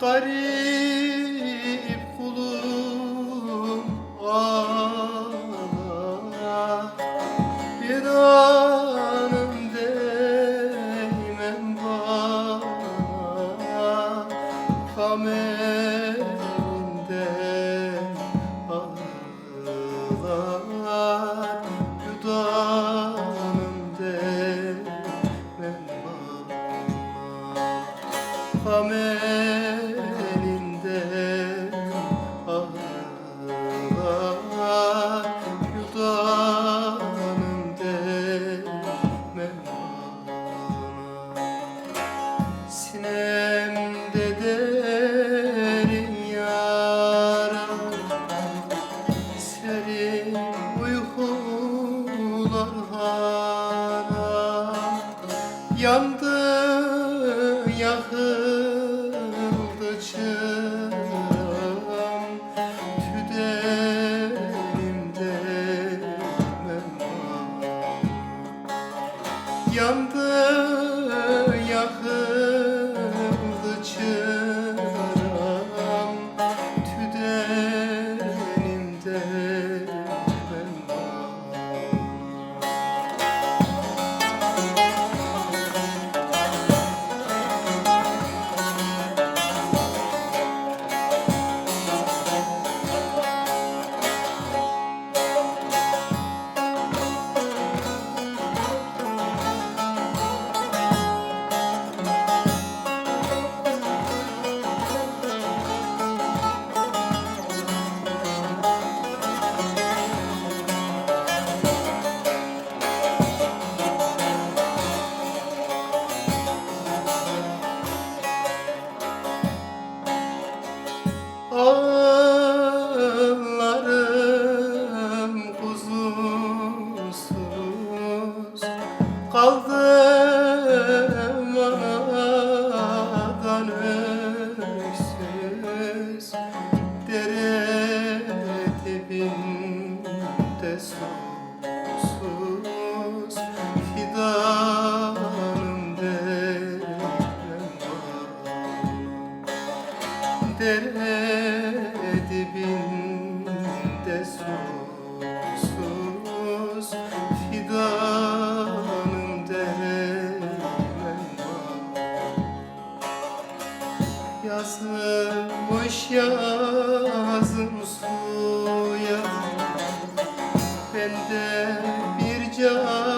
garip kulum ah Bir anım değmem bana Kamerinden Yandı yakıldı çıram Tüdelimde memnun. Yandı yakıldı Kaldım anadan öksüz Dere dibinde susuz Fidanım derem var. Dere dibinde Yaslamış yazım suya. Ben de bir can